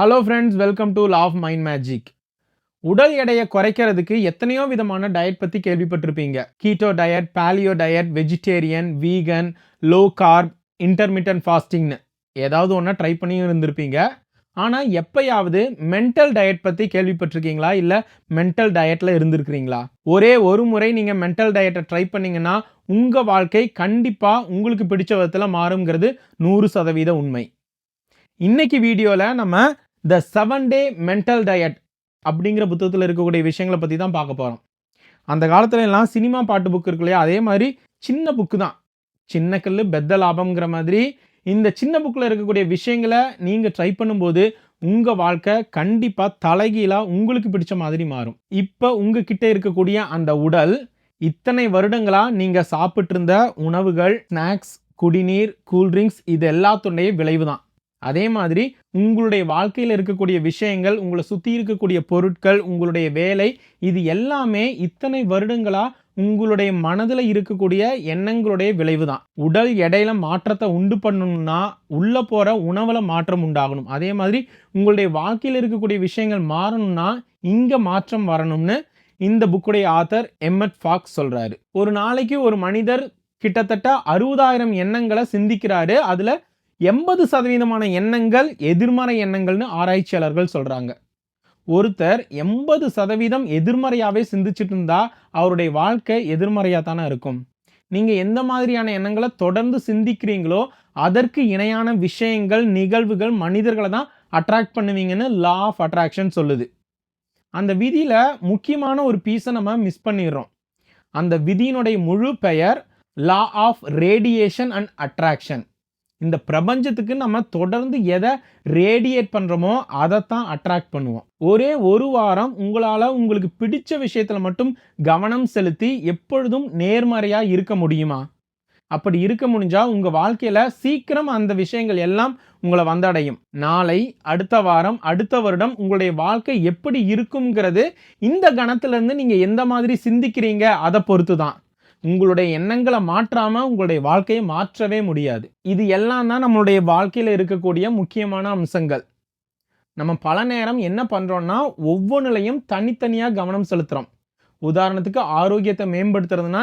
Hello friends welcome to of mind magic உடல் எடையை குறைக்கிறதுக்கு எத்தனையோ விதமான டயட் பற்றி கேள்விப்பட்டிருப்பீங்க. Keto diet paleo diet vegetarian vegan low carb intermittent ஃபாஸ்டிங்னு ஏதாவது ஒன்றா ட்ரை பண்ணியும் இருந்திருப்பீங்க. ஆனால் எப்பயாவது மென்டல் டயட் பற்றி கேள்விப்பட்டிருக்கீங்களா? இல்லை மென்டல் டயட்டில் இருந்திருக்கிறீங்களா? ஒரே ஒரு முறை நீங்கள் மென்டல் டயட்டை ட்ரை பண்ணீங்கன்னா உங்கள் வாழ்க்கை கண்டிப்பாக உங்களுக்கு பிடிச்ச விதத்தில் மாறுங்கிறது நூறு சதவீத உண்மை. இன்னைக்கு வீடியோவில் நம்ம the seven day mental diet அப்படிங்கிற புத்தகத்தில் இருக்கக்கூடிய விஷயங்களை பற்றி தான் பார்க்க போகிறோம் அந்த காலத்துல எல்லாம் சினிமா பாட்டு புக் இருக்கு இல்லையா? அதே மாதிரி சின்ன புக்கு தான். சின்ன கல் பெத்த லாபம்ங்கிற மாதிரி இந்த சின்ன புக்கில் இருக்கக்கூடிய விஷயங்களை நீங்கள் ட்ரை பண்ணும்போது உங்கள் வாழ்க்கை கண்டிப்பாக தலைகீழாக உங்களுக்கு பிடிச்ச மாதிரி மாறும். இப்போ உங்ககிட்ட இருக்கக்கூடிய அந்த உடல் இத்தனை வருடங்களாக நீங்கள் சாப்பிட்ருந்த உணவுகள் ஸ்நாக்ஸ் குடிநீர் கூல்ட்ரிங்க்ஸ் இது எல்லாத்துடைய விளைவு தான் அதே மாதிரி உங்களுடைய வாழ்க்கையில் இருக்கக்கூடிய விஷயங்கள் உங்களை சுற்றி இருக்கக்கூடிய பொருட்கள் உங்களுடைய வேலை இது எல்லாமே இத்தனை வருடங்களாக உங்களுடைய மனதில் இருக்கக்கூடிய எண்ணங்களுடைய விளைவு தான் உடல் எடையில மாற்றத்தை உண்டு பண்ணணும்னா உள்ளே போகிற உணவில் மாற்றம் உண்டாகணும். அதே மாதிரி உங்களுடைய வாழ்க்கையில் இருக்கக்கூடிய விஷயங்கள் மாறணும்னா இங்கே மாற்றம் வரணும்னு இந்த புக்குடைய ஆத்தர் எம்எட் ஃபாக்ஸ் சொல்கிறாரு ஒரு நாளைக்கு ஒரு மனிதர் கிட்டத்தட்ட அறுபதாயிரம் எண்ணங்களை சிந்திக்கிறாரு. அதில் எண்பது சதவீதமான எண்ணங்கள் எதிர்மறை எண்ணங்கள்னு ஆராய்ச்சியாளர்கள் சொல்கிறாங்க ஒருத்தர் எண்பது சதவீதம் எதிர்மறையாகவே சிந்திச்சுட்டு இருந்தா அவருடைய வாழ்க்கை எதிர்மறையாக தானே இருக்கும். நீங்கள் எந்த மாதிரியான எண்ணங்களை தொடர்ந்து சிந்திக்கிறீங்களோ அதற்கு இணையான விஷயங்கள் நிகழ்வுகள் மனிதர்களை தான் அட்ராக்ட் பண்ணுவீங்கன்னு லா ஆஃப் அட்ராக்ஷன் சொல்லுது. அந்த விதியில் முக்கியமான ஒரு பீஸை நம்ம மிஸ் பண்ணிடுறோம். அந்த விதியினுடைய முழு பெயர் law of radiation and attraction இந்த பிரபஞ்சத்துக்கு நம்ம தொடர்ந்து எதை ரேடியேட் பண்ணுறோமோ அதைத்தான் அட்ராக்ட் பண்ணுவோம். ஒரே ஒரு வாரம் உங்களால் உங்களுக்கு பிடிச்ச விஷயத்தில் மட்டும் கவனம் செலுத்தி எப்பொழுதும் நேர்மறையாக இருக்க முடியுமா? அப்படி இருக்க முடிஞ்சால் உங்கள் வாழ்க்கையில் சீக்கிரம் அந்த விஷயங்கள் எல்லாம் உங்களை வந்தடையும். நாளை அடுத்த வாரம் அடுத்த வருடம் உங்களுடைய வாழ்க்கை எப்படி இருக்குங்கிறது இந்த கணத்துலேருந்து நீங்கள் எந்த மாதிரி சிந்திக்கிறீங்க அதை பொறுத்து தான் உங்களுடைய எண்ணங்களை மாற்றாமல் உங்களுடைய வாழ்க்கையை மாற்றவே முடியாது. இது எல்லாம் தான் நம்மளுடைய வாழ்க்கையில் இருக்கக்கூடிய முக்கியமான அம்சங்கள். நம்ம பல நேரம் என்ன பண்ணுறோன்னா ஒவ்வொன்றுலையும் தனித்தனியாக கவனம் செலுத்துகிறோம் உதாரணத்துக்கு ஆரோக்கியத்தை மேம்படுத்துறதுனா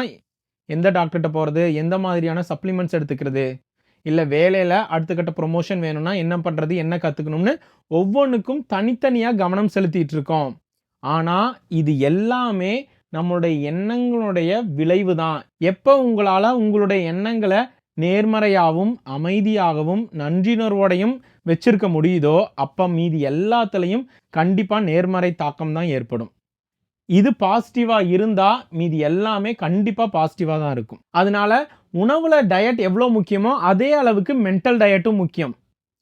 எந்த டாக்டர்கிட்ட போகிறது எந்த மாதிரியான சப்ளிமெண்ட்ஸ் எடுத்துக்கிறது? இல்லை வேலையில் அடுத்த கட்ட ப்ரொமோஷன் வேணும்னா என்ன பண்ணுறது என்ன கற்றுக்கணும்னு ஒவ்வொன்றுக்கும் தனித்தனியாக கவனம் செலுத்திகிட்டு இருக்கோம். ஆனால் இது எல்லாமே நம்மளுடைய எண்ணங்களுடைய விளைவு தான் எப்போ உங்களால் உங்களுடைய எண்ணங்களை நேர்மறையாகவும் அமைதியாகவும் நன்றிணர்வோடையும் வச்சிருக்க முடியுதோ அப்போ மீதி எல்லாத்துலேயும் கண்டிப்பாக நேர்மறை தாக்கம் தான் ஏற்படும். இது பாசிட்டிவாக இருந்தால் மீதி எல்லாமே கண்டிப்பாக பாசிட்டிவாக தான் இருக்கும். அதனால உணவில் டயட் எவ்வளோ முக்கியமோ அதே அளவுக்கு மென்டல் டயட்டும் முக்கியம்.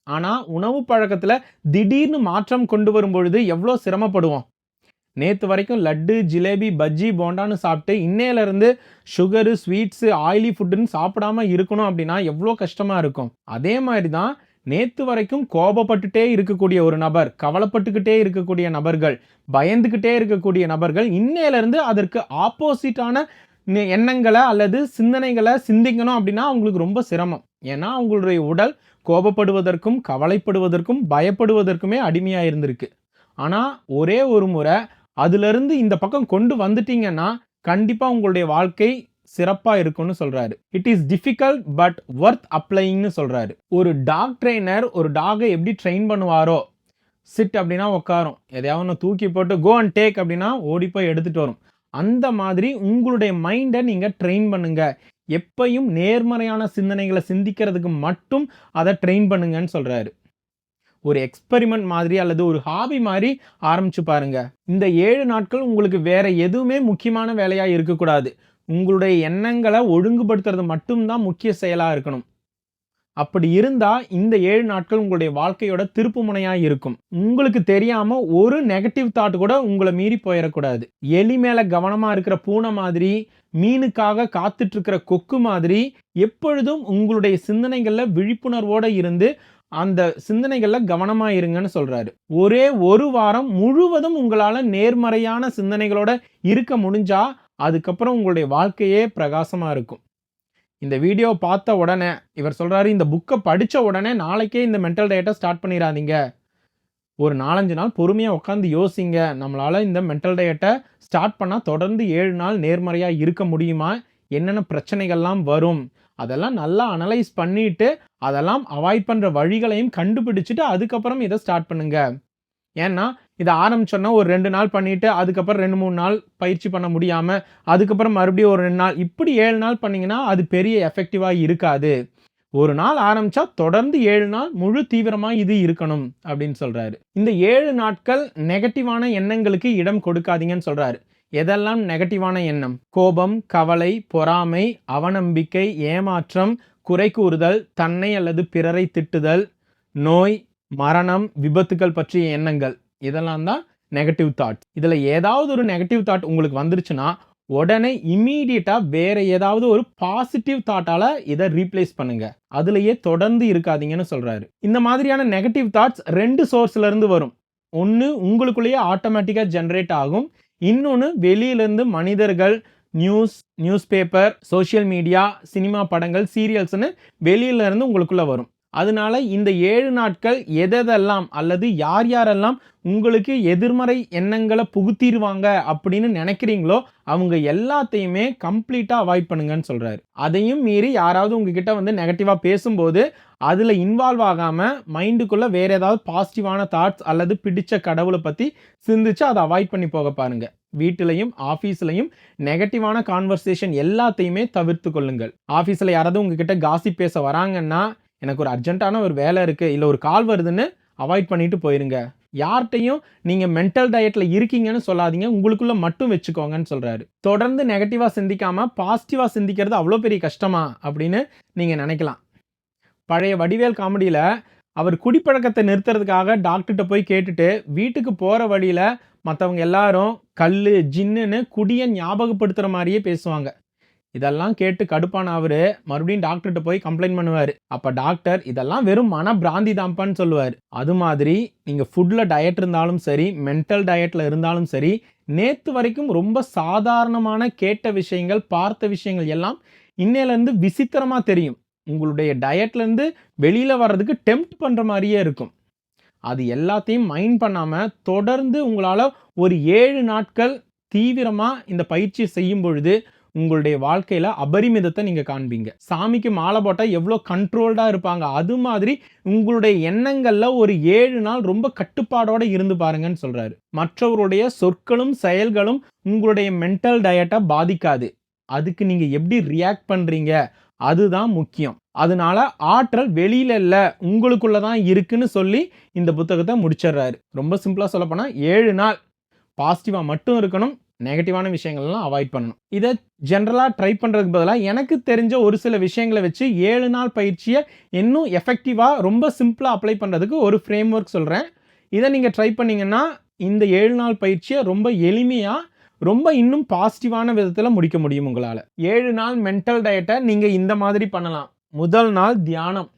ஆனால் உணவு பழக்கத்தில் திடீர்னு மாற்றம் கொண்டு வரும் பொழுது எவ்வளோ சிரமப்படுவோம்? நேற்று வரைக்கும் லட்டு ஜிலேபி பஜ்ஜி போண்டான்னு சாப்பிட்டு இன்னையிலேருந்து சுகரு ஸ்வீட்ஸு ஆயிலி ஃபுட்டுன்னு சாப்பிடாம இருக்கணும் அப்படின்னா எவ்வளோ கஷ்டமாக இருக்கும். அதே மாதிரி தான் நேத்து வரைக்கும் கோபப்பட்டுட்டே இருக்கக்கூடிய ஒரு நபர் கவலைப்பட்டுக்கிட்டே இருக்கக்கூடிய நபர்கள் பயந்துக்கிட்டே இருக்கக்கூடிய நபர்கள் இன்னையிலேருந்து அதற்கு ஆப்போசிட்டான எண்ணங்களை அல்லது சிந்தனைகளை சிந்திக்கணும் அப்படின்னா அவங்களுக்கு ரொம்ப சிரமம். ஏன்னா அவங்களுடைய உடல் கோபப்படுவதற்கும் கவலைப்படுவதற்கும் பயப்படுவதற்குமே அடிமையாக இருந்திருக்கு ஆனால் ஒரே ஒரு முறை அதுலேருந்து இந்த பக்கம் கொண்டு வந்துட்டீங்கன்னா கண்டிப்பாக உங்களுடைய வாழ்க்கை சிறப்பாக இருக்கும்னு சொல்கிறாரு it is difficult but worth அப்ளைங்னு சொல்கிறாரு ஒரு டாக் ட்ரெயினர் ஒரு டாகை எப்படி ட்ரெயின் பண்ணுவாரோ சிட் அப்படின்னா உட்காரும் எதையாவது ஒன்று தூக்கி போட்டு கோ அண்ட் டேக் அப்படின்னா ஓடி போய் எடுத்துகிட்டு வரும். அந்த மாதிரி உங்களுடைய மைண்டை நீங்கள் ட்ரெயின் பண்ணுங்கள் எப்பையும் நேர்மறையான சிந்தனைகளை சிந்திக்கிறதுக்கு மட்டும் அதை ட்ரெயின் பண்ணுங்கன்னு சொல்கிறாரு ஒரு எக்ஸ்பெரிமெண்ட் மாதிரி அல்லது ஒரு ஹாபி மாதிரி ஆரம்பிச்சு பாருங்க. இந்த ஏழு நாட்கள் உங்களுக்கு வேற எதுவுமே முக்கியமான வேலையாக இருக்கக்கூடாது. உங்களுடைய எண்ணங்களை ஒழுங்குபடுத்துறது மட்டும்தான் முக்கிய செயலாக இருக்கணும். அப்படி இருந்தால் இந்த ஏழு நாட்கள் உங்களுடைய வாழ்க்கையோட திருப்பு முனையாக இருக்கும். உங்களுக்கு தெரியாமல் ஒரு நெகட்டிவ் தாட் கூட உங்களை மீறி போயிடக்கூடாது. எலி மேலே கவனமாக இருக்கிற பூனை மாதிரி மீனுக்காக காத்துட்ருக்கிற கொக்கு மாதிரி எப்பொழுதும் உங்களுடைய சிந்தனைகளில் விழிப்புணர்வோடு இருந்து அந்த சிந்தனைகளில் கவனமாக இருங்கன்னு சொல்கிறாரு ஒரே ஒரு வாரம் முழுவதும் உங்களால் நேர்மறையான சிந்தனைகளோட இருக்க முடிஞ்சால் அதுக்கப்புறம் உங்களுடைய வாழ்க்கையே பிரகாசமாக இருக்கும் இந்த வீடியோ பார்த்த உடனே இவர் சொல்கிறாரு இந்த புக்கை படித்த உடனே நாளைக்கே இந்த மென்டல் டயட்டை ஸ்டார்ட் பண்ணிடாதீங்க ஒரு 4, 5 நாள் பொறுமையாக உட்காந்து யோசிங்க. நம்மளால் இந்த மென்டல் டயட்டை ஸ்டார்ட் பண்ணால் தொடர்ந்து ஏழு நாள் நேர்மறையாக இருக்க முடியுமா? என்னென்ன பிரச்சனைகள்லாம் வரும்? அதெல்லாம் நல்லா அனலைஸ் பண்ணிட்டு, அதெல்லாம் அவாய்ட் பண்ணுற வழிகளையும் கண்டுபிடிச்சிட்டு அதுக்கப்புறம் இதை ஸ்டார்ட் பண்ணுங்க. ஏன்னா, இதை ஆரம்பிச்சோன்னா ஒரு ரெண்டு நாள் பண்ணிட்டு, அதுக்கப்புறம் 2, 3 நாள் பயிற்சி பண்ண முடியாமல் அதுக்கப்புறம் மறுபடியும் ஒரு ரெண்டு நாள், இப்படி ஏழு நாள் பண்ணிங்கன்னா அது பெரிய எஃபெக்டிவாக இருக்காது. ஒரு நாள் ஆரம்பிச்சா தொடர்ந்து ஏழு நாள் முழு தீவிரமாக இது இருக்கணும் அப்படின்னு சொல்கிறாரு இந்த ஏழு நாட்கள் நெகட்டிவான எண்ணங்களுக்கு இடம் கொடுக்காதீங்கன்னு சொல்கிறாரு எதெல்லாம் நெகட்டிவான எண்ணம்? கோபம், கவலை, பொறாமை, அவநம்பிக்கை, ஏமாற்றம், குறை கூறுதல், தன்னை அல்லது பிறரை திட்டுதல், நோய், மரணம், விபத்துக்கள் பற்றிய எண்ணங்கள். இதெல்லாம் தான் நெகட்டிவ் தாட் இதில் ஏதாவது ஒரு நெகட்டிவ் தாட் உங்களுக்கு வந்துருச்சுன்னா, உடனே இம்மீடியட்டாக வேற ஏதாவது ஒரு பாசிட்டிவ் தாட்டால இதை ரீப்ளேஸ் பண்ணுங்க. அதுலேயே தொடர்ந்து இருக்காதீங்கன்னு சொல்றாரு. இந்த மாதிரியான நெகட்டிவ் தாட்ஸ் ரெண்டு சோர்ஸ்ல இருந்து வரும். ஒன்று உங்களுக்குள்ளேயே ஆட்டோமேட்டிக்காக ஜென்ரேட் ஆகும். இன்னொன்று வெளியிலேருந்து மனிதர்கள், news, news paper, social media, cinema படங்கள், சீரியல்ஸ்னு வெளியில இருந்து வரும். அதனால இந்த ஏழு நாட்கள் எதெதெல்லாம் அல்லது யார் யாரெல்லாம் உங்களுக்கு எதிர்மறை எண்ணங்களை புகுத்திடுவாங்க அப்படின்னு நினைக்கிறீங்களோ அவங்க எல்லாத்தையுமே கம்ப்ளீட்டாக அவாய்ட் பண்ணுங்கன்னு சொல்கிறாரு அதையும் மீறி யாராவது உங்ககிட்ட வந்து நெகட்டிவாக பேசும்போது, அதில் இன்வால்வ் ஆகாமல் மைண்டுக்குள்ளே வேறு ஏதாவது பாசிட்டிவான தாட்ஸ் அல்லது பிடிச்ச கடவுளை பற்றி சிந்திச்சு அதை அவாய்ட் பண்ணி போக பாருங்கள் வீட்டிலையும் ஆஃபீஸ்லையும் நெகட்டிவான கான்வர்சேஷன் எல்லாத்தையுமே தவிர்த்து கொள்ளுங்கள். ஆஃபீஸில் யாராவது உங்ககிட்ட காசி பேச வராங்கன்னா, எனக்கு ஒரு அர்ஜென்ட்டான ஒரு வேலை இருக்குது இல்லை ஒரு கால் வருதுன்னு அவாய்ட் பண்ணிட்டு போயிருங்க. யார்கிட்டையும் நீங்கள் மென்டல் டயட்டில் இருக்கீங்கன்னு சொல்லாதீங்க. உங்களுக்குள்ளே மட்டும் வச்சுக்கோங்கன்னு சொல்கிறாரு தொடர்ந்து நெகட்டிவாக சிந்திக்காமல் பாசிட்டிவாக சிந்திக்கிறது அவ்வளோ பெரிய கஷ்டமா? அப்படின்னு நீங்கள் நினைக்கலாம் பழைய வடிவேல் காமெடியில் அவர் குடிப்பழக்கத்தை நிறுத்துறதுக்காக டாக்டர்கிட்ட போய் கேட்டுட்டு, வீட்டுக்கு போகிற வழியில் மற்றவங்க எல்லாரும் கல் ஜின்னுன்னு குடியை ஞாபகப்படுத்துகிற மாதிரியே பேசுவாங்க. இதெல்லாம் கேட்டு கடுப்பான அவர் மறுபடியும் டாக்டர்கிட்ட போய் கம்ப்ளைண்ட் பண்ணுவார் அப்போ டாக்டர், இதெல்லாம் வெறும் மனப்பிராந்தி தான்ப்பான்னு சொல்லுவார் அது மாதிரி நீங்கள் ஃபுட்டில் டயட் இருந்தாலும் சரி, மென்டல் டயட்டில் இருந்தாலும் சரி, நேற்று வரைக்கும் ரொம்ப சாதாரணமான கேட்ட விஷயங்கள், பார்த்த விஷயங்கள் எல்லாம் இன்னையிலேருந்து விசித்திரமாக தெரியும். உங்களுடைய டயட்லேருந்து வெளியில் வர்றதுக்கு டெம்ப்ட் பண்ணுற மாதிரியே இருக்கும். அது எல்லாத்தையும் மைண்ட் பண்ணாமல் தொடர்ந்து உங்களால் ஒரு ஏழு நாட்கள் தீவிரமாக இந்த பயிற்சி செய்யும் பொழுது, உங்களுடைய வாழ்க்கையில அபரிமிதத்தை நீங்க காண்பீங்க. சாமிக்கு மாலை போட்டா எவ்வளோ கண்ட்ரோல்டா இருப்பாங்க. அது மாதிரி உங்களுடைய எண்ணங்கள்ல ஒரு ஏழு நாள் ரொம்ப கட்டுப்பாடோட இருந்து பாருங்கன்னு சொல்றாரு. மற்றவருடைய சொற்களும், செயல்களும் உங்களுடைய மென்டல் டயட்டை பாதிக்காது. அதுக்கு நீங்க எப்படி ரியாக்ட் பண்றீங்க? அதுதான் முக்கியம். அதனால ஆற்றல் வெளியில இல்லை உங்களுக்குள்ள தான் இருக்குன்னு சொல்லி இந்த புத்தகத்தை முடிச்சிடுறாரு. ரொம்ப சிம்பிளா சொல்லப்போனா 7 நாள் பாசிட்டிவா மட்டும் இருக்கணும். நெகட்டிவான விஷயங்கள்லாம் அவாய்ட் பண்ணணும். இதை ஜென்ரலாக ட்ரை பண்ணுறதுக்கு பதிலாக எனக்கு தெரிஞ்ச ஒரு சில விஷயங்களை வச்சு ஏழு நாள் பயிற்சியை இன்னும் எஃபெக்டிவாக ரொம்ப சிம்பிளாக அப்ளை பண்ணுறதுக்கு ஒரு ஃப்ரேம் ஒர்க் சொல்கிறேன் இதை நீங்கள் ட்ரை பண்ணிங்கன்னா இந்த ஏழு நாள் பயிற்சியை ரொம்ப எளிமையாக ரொம்ப இன்னும் பாசிட்டிவான விதத்தில் முடிக்க முடியும் உங்களால் ஏழு நாள் மென்டல் டயட்டை நீங்கள் இந்த மாதிரி பண்ணலாம். முதல் நாள் தியானம்.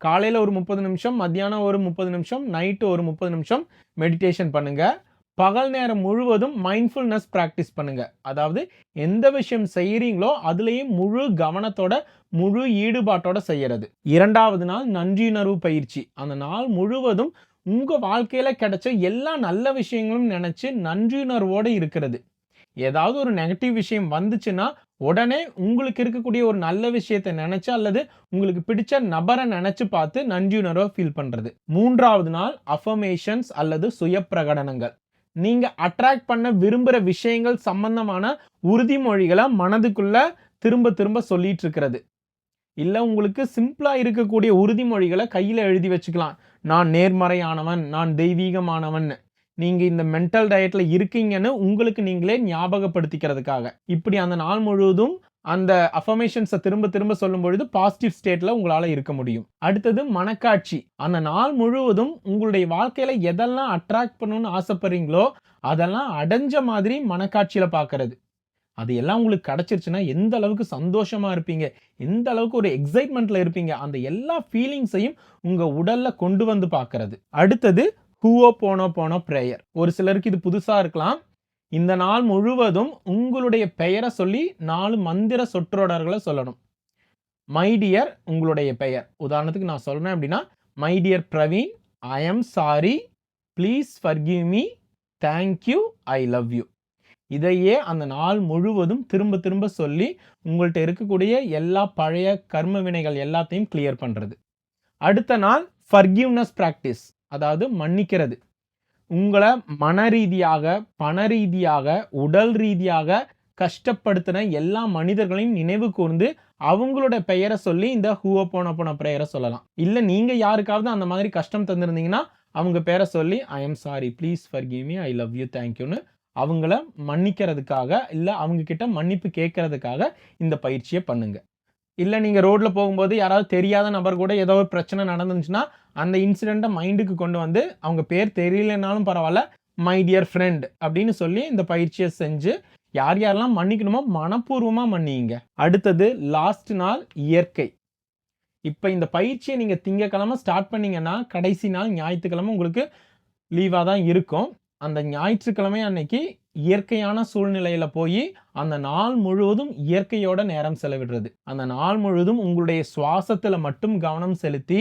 காலையில் ஒரு 30 நிமிஷம், மத்தியானம் ஒரு 30 நிமிஷம், நைட்டு ஒரு 30 நிமிஷம் மெடிடேஷன் பண்ணுங்கள் பகல் நேரம் முழுவதும் மைண்ட்ஃபுல்னஸ் ப்ராக்டிஸ் பண்ணுங்க. அதாவது எந்த விஷயம் செய்கிறீங்களோ அதுலேயே முழு கவனத்தோட, முழு ஈடுபாட்டோட செய்யறது. இரண்டாவது நாள் நன்றியுணர்வு பயிற்சி. அந்த நாள் முழுவதும் உங்க வாழ்க்கையில கிடைச்ச எல்லா நல்ல விஷயங்களும் நினச்சி நன்றியுணர்வோடு இருக்கிறது. ஏதாவது ஒரு நெகட்டிவ் விஷயம் வந்துச்சுன்னா, உடனே உங்களுக்கு இருக்கக்கூடிய ஒரு நல்ல விஷயத்த நினச்சி அல்லது உங்களுக்கு பிடிச்ச நபரை நினச்சி பார்த்து நன்றியுணர்வை ஃபீல் பண்றது. மூன்றாவது நாள் அஃபர்மேஷன்ஸ் அல்லது சுயப்பிரகடனங்கள். நீங்கள் அட்ராக்ட் பண்ண விரும்புகிற விஷயங்கள் சம்பந்தமான உறுதிமொழிகளை மனதுக்குள்ள திரும்ப திரும்ப சொல்லிட்டு இருக்கிறது. இல்லை உங்களுக்கு சிம்பிளாக இருக்கக்கூடிய உறுதிமொழிகளை கையில் எழுதி வச்சுக்கலாம். நான் நேர்மறையானவன், நான் தெய்வீகமானவன் நீங்கள் இந்த மென்டல் டயட்டில் இருக்கீங்கன்னு உங்களுக்கு நீங்களே ஞாபகப்படுத்திக்கிறதுக்காக. இப்படி அந்த நாள் முழுவதும் அந்த அஃபர்மேஷன்ஸை திரும்ப திரும்ப சொல்லும் பொழுது பாசிட்டிவ் ஸ்டேட்ல உங்களால இருக்க முடியும். அடுத்தது மனக்காட்சி. அந்த நாள் முழுவதும் உங்களுடைய வாழ்க்கையில எதெல்லாம் அட்ராக்ட் பண்ணணும்னு ஆசைப்படுறீங்களோ, அதெல்லாம் அடைஞ்ச மாதிரி மனக்காட்சியில பார்க்கறது. அது எல்லாம் உங்களுக்கு கிடைச்சிருச்சுன்னா, எந்த அளவுக்கு சந்தோஷமா இருப்பீங்க? எந்த அளவுக்கு ஒரு எக்ஸைட்மெண்ட்டில் இருப்பீங்க? அந்த எல்லா ஃபீலிங்ஸையும் உங்க உடல்ல கொண்டு வந்து பார்க்கறது. அடுத்தது ஹூவோ போனோ போனோ ப்ரேயர் ஒரு சிலருக்கு இது புதுசா இருக்கலாம். இந்த நாள் முழுவதும் உங்களுடைய பெயரை சொல்லி நாலு மந்திர சொற்றொடர்களை சொல்லணும். மைடியர் உங்களுடைய பெயர். உதாரணத்துக்கு நான் சொல்கிறேன் அப்படின்னா, my dear Praveen, I am sorry, please forgive me thank you I love you இதையே அந்த நாள் முழுவதும் திரும்ப திரும்ப சொல்லி உங்கள்கிட்ட இருக்கக்கூடிய எல்லா பழைய கர்ம வினைகள் எல்லாத்தையும் கிளியர் பண்ணுறது அடுத்த நாள் ஃபர்கிவ்னஸ் ப்ராக்டிஸ் அதாவது மன்னிக்கிறது. உங்களை மன ரீதியாக பண ரீதியாக உடல் ரீதியாக கஷ்டப்படுத்தின எல்லா மனிதர்களையும் நினைவு கூர்ந்து அவங்களோட பெயரை சொல்லி இந்த ஹூவ போன போன பெயரை சொல்லலாம். இல்லை நீங்கள் யாருக்காவது அந்த மாதிரி கஷ்டம் தந்திருந்தீங்கன்னா அவங்க பேரை சொல்லி I am sorry please forgive me I love you தேங்க்யூன்னு அவங்கள மன்னிக்கிறதுக்காக இல்லை அவங்கக்கிட்ட மன்னிப்பு கேட்கறதுக்காக இந்த பயிற்சியை பண்ணுங்கள் இல்லை நீங்கள் ரோட்டில் போகும்போது யாராவது தெரியாத நபர் கூட ஏதோ ஒரு பிரச்சனை நடந்துச்சுன்னா அந்த இன்சிடெண்ட்டை மைண்டுக்கு கொண்டு வந்து அவங்க பேர் தெரியலனாலும் பரவாயில்ல மை டியர் ஃப்ரெண்ட் அப்படின்னு சொல்லி இந்த பயிற்சியை செஞ்சு யார் யாரெல்லாம் மன்னிக்கணுமோ மனப்பூர்வமாக மன்னிங்க. அடுத்தது லாஸ்ட் நாள் இயற்கை. இப்போ இந்த பயிற்சியை நீங்கள் திங்கக்கிழமை ஸ்டார்ட் பண்ணிங்கன்னா கடைசி நாள் ஞாயிற்றுக்கிழமை உங்களுக்கு லீவாக தான் இருக்கும். அந்த ஞாயிற்றுக்கிழமை அன்னைக்கு இயற்கையான சூழ்நிலையில் போய் அந்த நாள் முழுவதும் இயற்கையோட நேரம் செலவிடுறது. அந்த நாள் முழுவதும் உங்களுடைய சுவாசத்தில் மட்டும் கவனம் செலுத்தி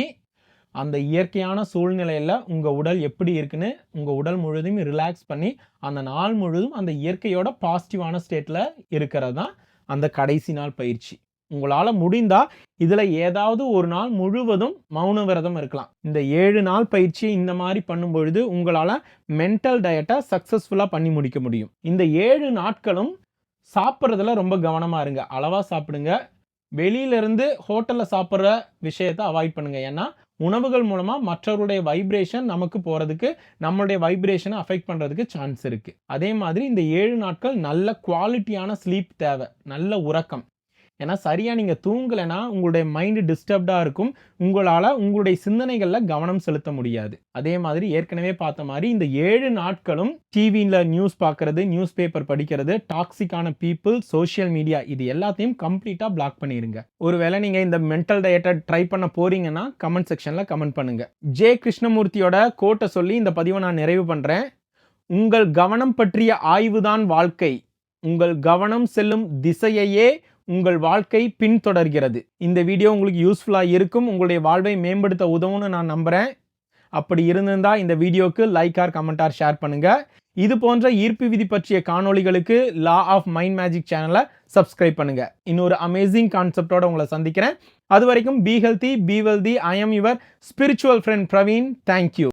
அந்த இயற்கையான சூழ்நிலையில் உங்கள் உடல் எப்படி இருக்குன்னு உங்கள் உடல் முழுவதும் ரிலாக்ஸ் பண்ணி அந்த நாள் முழுவதும் அந்த இயற்கையோட பாசிட்டிவான ஸ்டேட்டில் இருக்கிறது தான் அந்த கடைசி நாள் பயிற்சி. உங்களால் முடிந்தா இதில் ஏதாவது ஒரு நாள் முழுவதும் மௌன விரதம் இருக்கலாம். இந்த ஏழு நாள் பயிற்சியை இந்த மாதிரி பண்ணும் பொழுது உங்களால் மென்டல் டயட்டை சக்ஸஸ்ஃபுல்லாக பண்ணி முடிக்க முடியும். இந்த ஏழு நாட்களும் சாப்பிட்றதுல ரொம்ப கவனமாக இருங்க. அளவாக சாப்பிடுங்க. வெளியிலேருந்து ஹோட்டலில் சாப்பிட்ற விஷயத்தை அவாய்ட் பண்ணுங்கள் ஏன்னா உணவுகள் மூலமாக மற்றவருடைய வைப்ரேஷன் நமக்கு போகிறதுக்கு நம்மளுடைய வைப்ரேஷனை அஃபெக்ட் பண்ணுறதுக்கு சான்ஸ் இருக்குது அதே மாதிரி இந்த ஏழு நாட்கள் நல்ல குவாலிட்டியான ஸ்லீப் தேவை. நல்ல உறக்கம். ஏன்னா சரியாக நீங்கள் தூங்கலைன்னா உங்களுடைய மைண்டு டிஸ்டர்ப்டாக இருக்கும். உங்களால் உங்களுடைய சிந்தனைகளில் கவனம் செலுத்த முடியாது. அதே மாதிரி ஏற்கனவே பார்த்த மாதிரி இந்த ஏழு நாட்களும் டிவியில் நியூஸ் பார்க்குறது நியூஸ் பேப்பர் படிக்கிறது டாக்ஸிக்கான பீப்புள் சோஷியல் மீடியா இது எல்லாத்தையும் கம்ப்ளீட்டாக பிளாக் பண்ணிடுங்க ஒருவேளை நீங்கள் இந்த மென்டல் டயட்டை ட்ரை பண்ண போறீங்கன்னா கமெண்ட் செக்ஷனில் கமெண்ட் பண்ணுங்கள் ஜே கிருஷ்ணமூர்த்தியோட கோட்டை சொல்லி இந்த பதிவை நான் நிறைவு பண்ணுறேன் உங்கள் கவனம் பற்றிய ஆய்வுதான் வாழ்க்கை. உங்கள் கவனம் செல்லும் திசையையே உங்கள் வாழ்க்கை பின்தொடர்கிறது. இந்த வீடியோ உங்களுக்கு யூஸ்ஃபுல்லாக இருக்கும். உங்களுடைய வாழ்வை மேம்படுத்த உதவும்னு நான் நம்புகிறேன் அப்படி இருந்திருந்தால் இந்த வீடியோக்கு லைக் ஆர் கமெண்டார் ஷேர் பண்ணுங்கள் இது போன்ற ஈர்ப்பு விதி பற்றிய காணொளிகளுக்கு லா ஆஃப் மைண்ட் மேஜிக் சேனலை சப்ஸ்கிரைப் பண்ணுங்க. இன்னொரு அமேசிங் கான்செப்டோட உங்களை சந்திக்கிறேன். அது வரைக்கும் be healthy be wealthy I am your spiritual friend Praveen thank you